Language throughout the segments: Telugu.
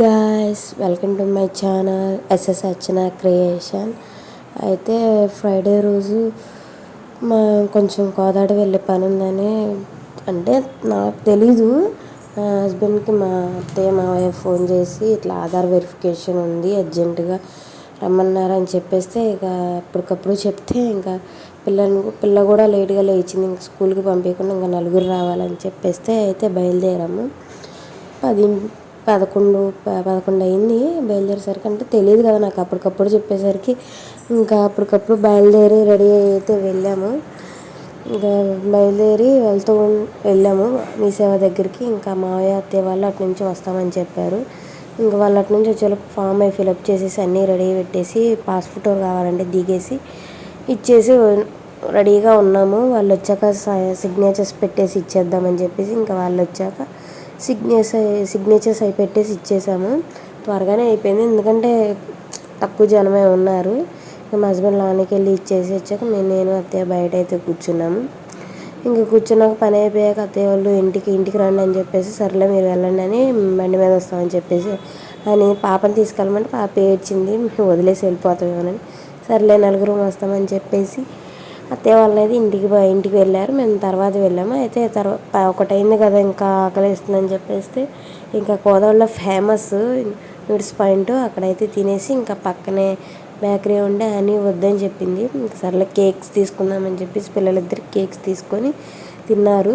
Guys welcome to my channel SS Archana creation అయితే ఫ్రైడే రోజు మా కొంచెం కోదాడ వెళ్ళే పని ఉందని అంటే నాకు తెలీదు. మా హస్బెండ్కి మా అత్తయ్య మావయ్య ఫోన్ చేసి ఇట్లా ఆధార్ వెరిఫికేషన్ ఉంది అర్జెంటుగా రమ్మన్నారు అని చెప్పేస్తే ఇక అప్పటికప్పుడు చెప్తే ఇంకా పిల్లని పిల్ల కూడా లేట్గా లేచింది ఇంకా స్కూల్కి పంపించకుండా ఇంకా నలుగురు రావాలని చెప్పేస్తే అయితే బయలుదేరాము. పది పదకొండు ప- పదకొండు అయింది. బయలుదేరేసరికి అంటే తెలియదు కదా నాకు. అప్పటికప్పుడు చెప్పేసరికి ఇంకా అప్పటికప్పుడు బయలుదేరి రెడీ అయితే వెళ్ళాము. ఇంకా బయలుదేరి వెళ్తూ వెళ్ళాము. మీ సేవ దగ్గరికి ఇంకా మావయ్య అత్తయ్య వాళ్ళు అటు నుంచి వస్తామని చెప్పారు. ఇంకా వాళ్ళు అటు నుంచి వచ్చేలోపు ఫామ్ అయి ఫిలప్ చేసేసి అన్నీ రెడీ పెట్టేసి పాస్పోర్ట్ కావాలంటే దిగేసి ఇచ్చేసి రెడీగా ఉన్నాము. వాళ్ళు వచ్చాక సిగ్నేచర్స్ పెట్టేసి ఇచ్చేద్దామని చెప్పేసి ఇంకా వాళ్ళు వచ్చాక సిగ్నేచర్స్ సిగ్నేచర్స్ అవి పెట్టేసి ఇచ్చేసాము. త్వరగానే అయిపోయింది. ఎందుకంటే తక్కువ జనమే ఉన్నారు. మా హస్బెండ్ లోనికి వెళ్ళి ఇచ్చేసి వచ్చాక మేము నేను అత్తయ్య బయట అయితే కూర్చున్నాము. ఇంకా కూర్చున్నాక పని అయిపోయాక అత్తయ్య వాళ్ళు ఇంటికి ఇంటికి రండి అని చెప్పేసి సర్లే మీరు వెళ్ళండి అని బండి మీద వస్తామని చెప్పేసి అని పాపని తీసుకెళ్ళమంటే పాప ఏడ్చింది. మేము వదిలేసి వెళ్ళిపోతామేమోనని. సర్లే నలుగురు వస్తామని చెప్పేసి అత్తయ్య వాళ్ళు అయితే ఇంటికి ఇంటికి వెళ్ళారు. మేము తర్వాత వెళ్ళాము. అయితే తర్వాత ఒకటైంది కదా ఇంకా ఆకలిస్తుందని చెప్పేస్తే ఇంకా కోదాడలో ఫేమస్ నూడిల్స్ పాయింట్ అక్కడైతే తినేసి ఇంకా పక్కనే బేకరీ ఉండే అని వద్దని చెప్పింది. సర్లే కేక్స్ తీసుకుందామని చెప్పేసి పిల్లలిద్దరు కేక్స్ తీసుకొని తిన్నారు.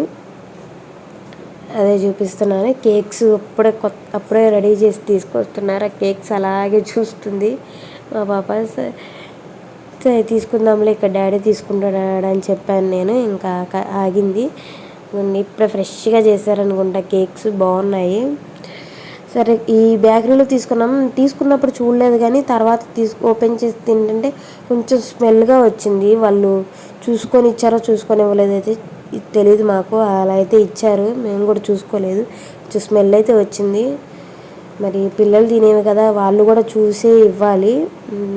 అదే చూపిస్తున్నాను. కేక్స్ అప్పుడే కొత్త అప్పుడే రెడీ చేసి తీసుకొస్తున్నారు? ఆ కేక్స్ అలాగే చూస్తుంది మా పాప. సరే తీసుకుందాంలే ఇక్కడ డాడీ తీసుకుంటాడు అని చెప్పాను నేను. ఇంకా ఆగింది. ఇదిగోండి ఇప్పుడే ఫ్రెష్గా చేశారనుకుంటా కేక్స్ బాగున్నాయి. సరే ఈ బేకరీలో తీసుకున్నాం. తీసుకున్నప్పుడు చూడలేదు కానీ తర్వాత తీసు ఓపెన్ చేసి తింటుంటే కొంచెం స్మెల్గా వచ్చింది. వాళ్ళు చూసుకొని ఇచ్చారో చూసుకొని ఇవ్వలేదు అయితే తెలియదు మాకు. అలా అయితే ఇచ్చారు. మేము కూడా చూసుకోలేదు. కొంచెం స్మెల్ అయితే వచ్చింది. మరి పిల్లలు తినేవి కదా వాళ్ళు కూడా చూసే ఇవ్వాలి.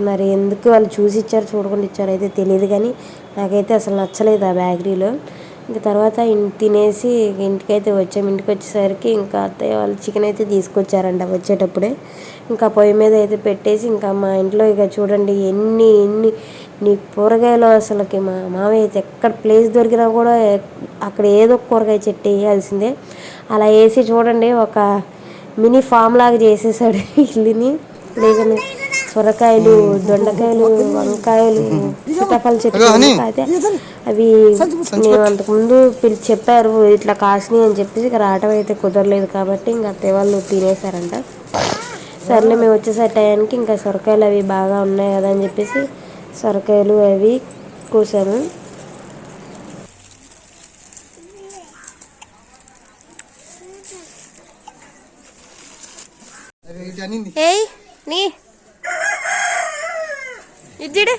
మరి ఎందుకు వాళ్ళు చూసి ఇచ్చారు చూడకుండా ఇచ్చారు అయితే తెలియదు కానీ నాకైతే అసలు నచ్చలేదు ఆ బేకరీలో. ఇంకా తర్వాత తినేసి ఇంటికైతే వచ్చాము ఇంటికి వచ్చేసరికి ఇంకా అత్తయ్య వాళ్ళు చికెన్ అయితే తీసుకొచ్చారంట వచ్చేటప్పుడే. ఇంకా పొయ్యి మీద అయితే పెట్టేసి ఇంకా మా ఇంట్లో ఇక చూడండి ఎన్ని ఎన్ని నీ కూరగాయలు అసలుకి మా మామయ్య అయితే ఎక్కడ ప్లేస్ దొరికినా కూడా అక్కడ ఏదో కూరగాయ చెట్టు వేయాల్సిందే. అలా వేసి చూడండి ఒక మినీ ఫామ్ లాగా చేసేసాడు ఇల్లుని. లేదని సొరకాయలు దొండకాయలు వంకాయలు సీతాఫల చెట్లు అయితే అవి మేము అంతకుముందు పిలిచి చెప్పారు ఇట్లా కాసినాయి అని చెప్పేసి ఇక రావటం అయితే కుదరలేదు కాబట్టి ఇంకా అత్తయ్య వాళ్ళు తినేసారంట సర్లే మేము వచ్చేసే టయానికి ఇంకా సొరకాయలు అవి బాగా ఉన్నాయి కదా అని చెప్పేసి సొరకాయలు అవి కోసాము ఏయ్ నీ. ఇద్దిడు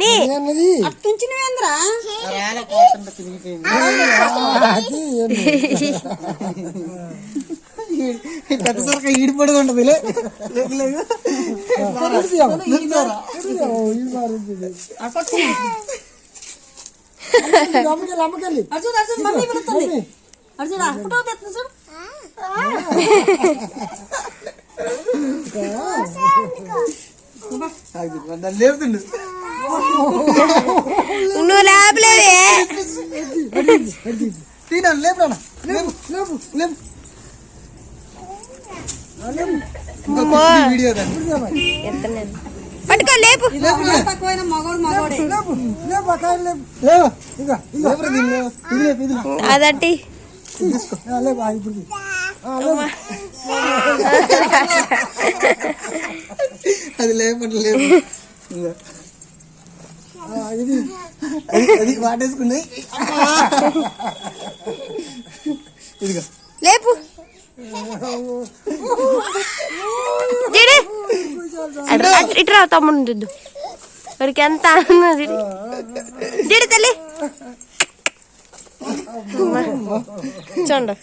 నీ. ఈ పెద్ద సరక ఈడిపడి లేకు లేకు. అర్జున్ అర్జున్ మమ్మీ పిలుస్తుంది. అర్జున్ ఫోటో తెస్తుంది చూడు. లేపుతుండు నువ్వు లేపలేవే తినాను లేపు లేపు లేపు లేపు వీడియో పట్టుకో లేపు తక్కువైన మగోడు మగోడే లేపు లేపురా దీన్ని లేపు. ఇది లేపు ఇది లేపు. అదటి అది లేపండి లేపు ఇంకా. అది అది వాటేసుకుంది ఇదిగో లేపు జిడి అటు అటు- ఇటు రా తమ్ముడు దిద్దు వాడికి ఎంత ఆనందం జిడి జిడి తల్లి చూడండి.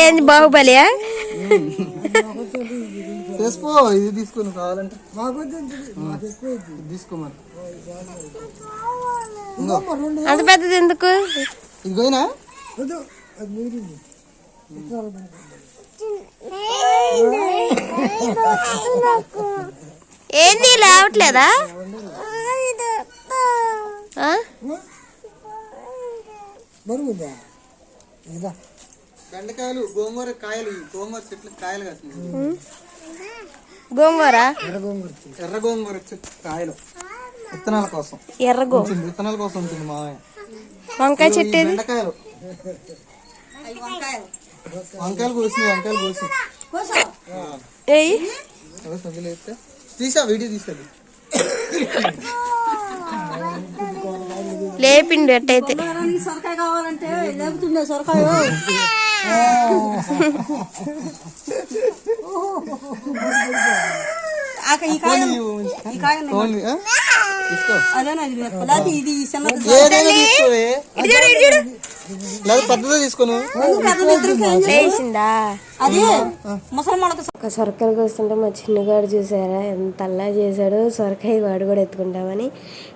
ఏంది బాహుబలియా ఇది తీసుకుని కావాలంటే. తీసుకోమని. అంత పెద్దది ఎందుకు? ఏంది లేవట్లేదా బెండకాయలు గోంగూర కాయలు. గోంగూర చెట్లు కాయలు కాస్తున్నాయి గోంగూర? ఎర్ర గోంగూర చెట్టు. కాయలు. విత్తనాల కోసం. ఎర్రగో ఉంచింది, విత్తనాల కోసం ఉంటుంది మామయ్య వంకాయ చెట్టు? బెండకాయలు. వంకాయలు కోసి వంకాయలు కోసి. ఏయ్. అదే సభ్యులు అయితే తీసా వీడియో తీసాడు లేపిండు ఎట్టయితే సొరకాయ కావాలంటే లేపుతుండే సొరకాయ. ఆక ఈ కాయ ఈ కాయ ఉంది. ఫోన్ ఆ? తీసుకో. అదేనా ఇది? ఇది లేదా పెద్దదే తీసుకోను? లేచిందా? అది ఒక సొరకాయలు కోస్తుంటే మా చిన్నగాడు చూసారా? ఎంత అల్లా చేశాడు సొరకాయ వాడు కూడా ఎత్తుకుంటామని.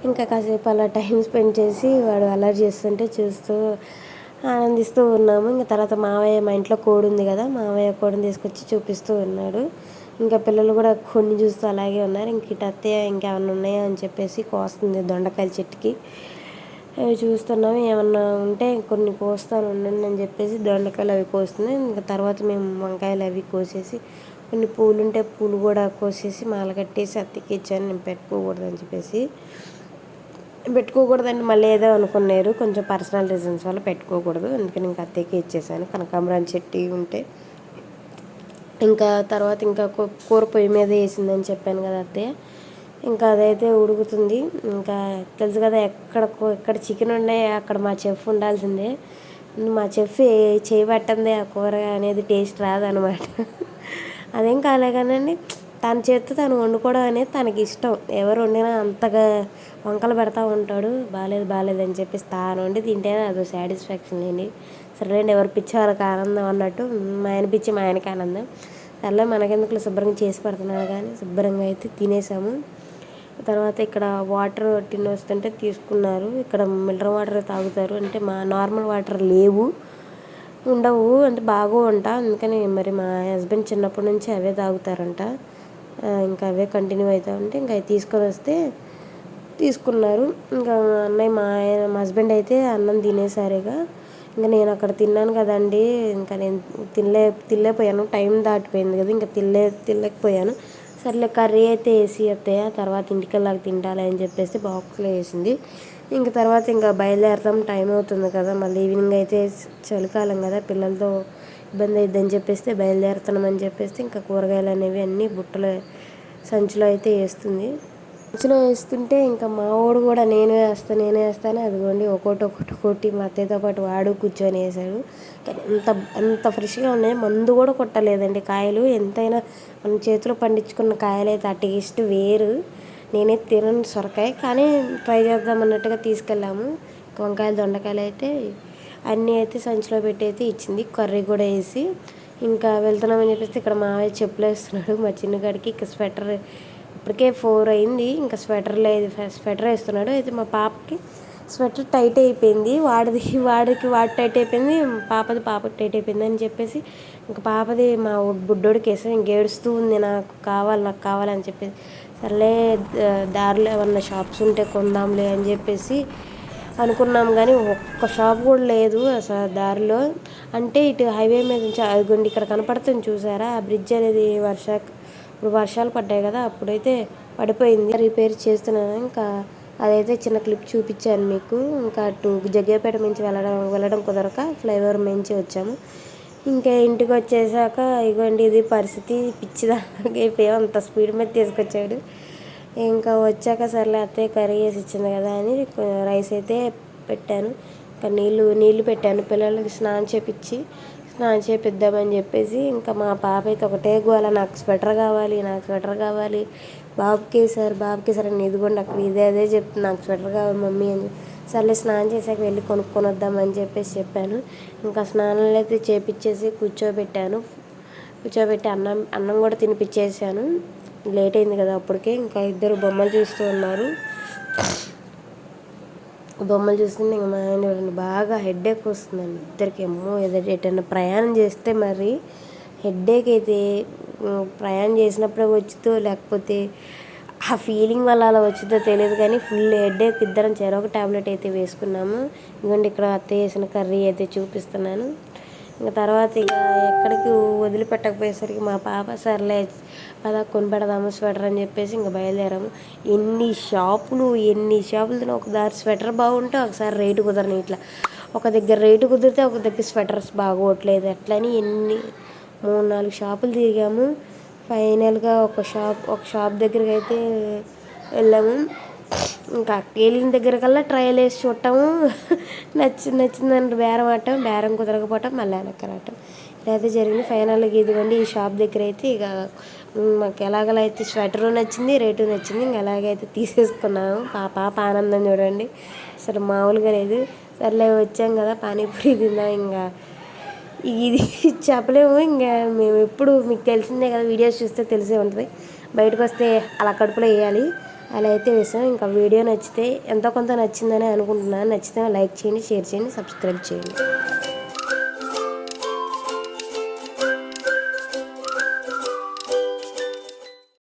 ఇంకా కాసేపు అలా టైం స్పెండ్ చేసి వాడు అల్లరి చేస్తుంటే చూస్తూ ఆనందిస్తూ ఉన్నాము. ఇంకా తర్వాత మావయ్య మా ఇంట్లో కోడి ఉంది కదా మావయ్య కోడిని తీసుకొచ్చి చూపిస్తూ ఉన్నాడు. ఇంకా పిల్లలు కూడా కొన్ని చూస్తూ అలాగే ఉన్నారు. ఇంక ఇటు అత్తయ్య ఇంకేమన్నా ఉన్నాయా అని చెప్పేసి కోస్తుంది దొండకాయల చెట్టుకి. చూస్తున్నాము ఏమన్నా ఉంటే కొన్ని కోస్తాను ఉండండి అని చెప్పేసి దొండకాయలు అవి కోస్తుంది. ఇంకా తర్వాత మేము వంకాయలు అవి కోసేసి కొన్ని పూలు ఉంటే పూలు కూడా కోసేసి మాల కట్టేసి అత్తకి నేను పెట్టుకోకూడదు అని చెప్పేసి. పెట్టుకోకూడదండి. మళ్ళీ ఏదో అనుకున్నారు. కొంచెం పర్సనల్ రీజన్స్ వల్ల పెట్టుకోకూడదు. అందుకని ఇంకా అత్తకి ఇచ్చేసాను. కనకాంబరాన్ని చెట్టు ఉంటే. ఇంకా తర్వాత ఇంకా కూర పొయ్యి మీద వేసిందని చెప్పాను కదా అత్తయ్య. ఇంకా అదైతే ఉడుకుతుంది. ఇంకా తెలుసు కదా ఎక్కడ ఎక్కడ చికెన్ ఉన్నాయి అక్కడ మా చెఫ్ ఉండాల్సిందే. మా చెఫ్ ఏ- ఆ కూర అనేది టేస్ట్ రాదనమాట. అదేం కాలేగానండి తన చేతితో తను వండుకోవడం అనేది తనకి ఇష్టం. ఎవరు వండినా అంతగా వంకలు పెడతా ఉంటాడు. బాగాలేదు బాగాలేదు అని చెప్పేసి తాను వండి తింటేనే అదో సాటిస్ఫాక్షన్ అండి సరేలేండి ఎవరు పిచ్చి వాళ్ళకి ఆనందం అన్నట్టు మా ఆయన పిచ్చి మా ఆయనకి ఆనందం. సర్లే మనకెందుకు శుభ్రంగా చేసి పెడుతున్నాడు కానీ శుభ్రంగా అయితే తినేసాము. తర్వాత ఇక్కడ వాటర్ టిన్ వస్తుంటే తీసుకున్నారు. ఇక్కడ మినరల్ వాటర్ తాగుతారు. అంటే మా నార్మల్ వాటర్ లేవు. ఉండవు. అంటే బాగో అంట అందుకని మరి మా హస్బెండ్ చిన్నప్పటి నుంచి అవే తాగుతారంట. ఇంకా అవే కంటిన్యూ అవుతా ఉంటే ఇంకా అవి తీసుకొని వస్తే తీసుకున్నారు. ఇంకా మా అన్నయ్య మా ఆయన మా హస్బెండ్ అయితే అన్నం తినేసారిగా. ఇంకా నేను అక్కడ తిన్నాను కదండి. ఇంకా నేను తినలే తినలేకపోయాను. టైం దాటిపోయింది కదా. ఇంకా తినలే తినలేకపోయాను. సర్లే కర్రీ అయితే వేసి అత్తయ్య తర్వాత ఇంటికి తింటాలి అని చెప్పేసి బాక్స్లో వేసింది. ఇంక తర్వాత ఇంకా బయలుదేరతాం టైం అవుతుంది కదా మళ్ళీ ఈవినింగ్ అయితే చలికాలం కదా పిల్లలతో ఇబ్బంది అయిద్దని చెప్పేస్తే బయలుదేరుతున్నామని చెప్పేస్తే ఇంకా కూరగాయలు అనేవి అన్నీ బుట్టలో సంచిలో అయితే వేస్తుంది. సంచిలో వేస్తుంటే ఇంకా మా వాడు కూడా నేనే వేస్తాను నేనే వేస్తాను అదిగోండి ఒకటి ఒకటి కొట్టి మా అత్తయ్యతో పాటు వాడు కూర్చొని వేసాడు కానీ అంత అంత ఫ్రెష్గా ఉన్నాయి. మందు కూడా కొట్టలేదండి కాయలు. ఎంతైనా మన చేతిలో పండించుకున్న కాయలు అయితే ఆ టేస్ట్ వేరు. నేనే తినను సొరకాయ కానీ ట్రై చేద్దాం అన్నట్టుగా తీసుకెళ్ళాము. వంకాయలు దొండకాయలు అయితే అన్నీ అయితే సంచిలో పెట్టి అయితే ఇచ్చింది. కర్రీ కూడా వేసి ఇంకా వెళ్తున్నామని చెప్పేసి ఇక్కడ మావయ్య చెప్పులు వేస్తున్నాడు. మా చిన్నగాడికి ఇక స్వెటర్ ఇప్పటికే ఫోర్ అయింది ఇంకా స్వెటర్ లేదు స్వెటర్ వేస్తున్నాడు. అయితే మా పాపకి స్వెటర్ టైట్ అయిపోయింది. వాడిది వాడికి వాడి టైట్ అయిపోయింది పాపది పాపకి టైట్ అయిపోయింది అని చెప్పేసి ఇంకా పాపది మా బుడ్డోడికి వేసాం ఇంక ఏడుస్తూ ఉంది. నాకు కావాలి నాకు కావాలని చెప్పేసి. సర్లే దారిలో ఏమన్నా షాప్స్ ఉంటే కొందాంలే అని చెప్పేసి అనుకున్నాం. కానీ ఒక్క షాప్ కూడా లేదు అసలు దారిలో. అంటే ఇటు హైవే మీద నుంచి అదిగోండి ఇక్కడ కనపడుతుంది చూసారా? ఆ బ్రిడ్జ్ అనేది వర్ష ఇప్పుడు వర్షాలు పడ్డాయి కదా అప్పుడైతే పడిపోయింది. రిపేర్ చేస్తున్నాను. ఇంకా అదైతే చిన్న క్లిప్ చూపించాను మీకు. ఇంకా అటు జగ్గేపేట నుంచి వెళ్ళడం వెళ్ళడం కుదరక ఫ్లైఓవర్ నుంచి వచ్చాము. ఇంకా ఇంటికి వచ్చేసాక ఇగోండి ఇది పరిస్థితి. పిచ్చిదానికి అంత స్పీడ్ మీద తీసుకొచ్చాడు. ఇంకా వచ్చాక సర్లే అత్తయ్య కర్రీ చేసి ఇచ్చింది కదా అని రైస్ అయితే పెట్టాను. ఇంకా నీళ్ళు నీళ్ళు పెట్టాను. పిల్లలకి స్నానం చేపించి స్నానం చేపిద్దామని చెప్పేసి ఇంకా మా పాప అయితే ఒకటే గోల నాకు స్వెటర్ కావాలి నాకు స్వెటర్ కావాలి. బాబుకి సార్ బాబుకి సార్ అని ఇదిగోండి అక్కడ ఇదే అదే చెప్తుంది నాకు స్వెటర్ కావాలి మమ్మీ అని సర్లే స్నానం చేసాక వెళ్ళి కొనుక్కొని వద్దామని చెప్పేసి చెప్పాను. ఇంకా స్నానాలు అయితే చేపించేసి కూర్చోబెట్టాను. కూర్చోబెట్టి అన్నం అన్నం కూడా తినిపించేసాను లేట్ అయింది కదా అప్పటికే ఇంకా ఇద్దరు బొమ్మలు చూస్తూ ఉన్నారు. బొమ్మలు చూస్తుంటే ఇంకా మా ఆయన చూడండి బాగా హెడ్ఏక్ వస్తుందండి. ఇద్దరికి ఏమో ఏదైనా ఎటైనా ప్రయాణం చేస్తే మరి హెడ్ఏక్ అయితే ప్రయాణం చేసినప్పుడే వచ్చిందో లేకపోతే ఆ ఫీలింగ్ వల్ల అలా వచ్చిందో తెలియదు కానీ ఫుల్ హెడ్ఏక్ ఇద్దరం చెరొక టాబ్లెట్ అయితే వేసుకున్నాము. ఇంకోండి ఇక్కడ అత్త చేసిన కర్రీ అయితే చూపిస్తున్నాను. ఇంకా తర్వాత ఇక ఎక్కడికి వదిలిపెట్టకపోయేసరికి మా పాప సర్లే పదా కొనిపెడదాము స్వెటర్ అని చెప్పేసి ఇంకా బయలుదేరాము. ఎన్ని షాపులు ఎన్ని షాపులు ఒక దారి స్వెటర్ బాగుంటే ఒకసారి రేటు కుదరని ఇట్లా. ఒక దగ్గర రేటు కుదిరితే ఒక దగ్గర స్వెటర్స్ బాగోట్లేదు. అట్లని ఎన్ని మూడు నాలుగు షాపులు తిరిగాము. ఫైనల్గా ఒక షాప్ ఒక షాప్ దగ్గరికి అయితే వెళ్ళాము. ఇంకా వెళ్ళిన దగ్గర కల్లా ట్రయల్ వేసి చూడటము నచ్చి నచ్చిందని బేరం ఆడటం బేరం కుదరకపోవటం మళ్ళీ వెనక్కి రావటం. ఇదైతే జరిగింది. ఫైనల్గా ఇదిగోండి ఈ షాప్ దగ్గర అయితే ఇక మాకు ఎలాగలా అయితే స్వెటరు నచ్చింది రేటు నచ్చింది ఇంకా ఎలాగైతే తీసేసుకున్నాము. పా పాప ఆనందం చూడండి. అసలు మామూలుగా లేదు. సర్లే వచ్చాం కదా పానీపూరి తిందాం ఇంకా. ఇది చెప్పలేము. ఇంకా మేము ఎప్పుడు మీకు తెలిసిందే కదా వీడియోస్ చూస్తే తెలిసే ఉంటుంది. బయటకు వస్తే అలా కడుపులో వేయాలి. అలా అయితే వేసాం ఇంకా వీడియో నచ్చితే ఎంతో కొంత నచ్చిందని అనుకుంటున్నాను. నచ్చితే లైక్ చేయండి షేర్ చేయండి సబ్స్క్రైబ్ చేయండి.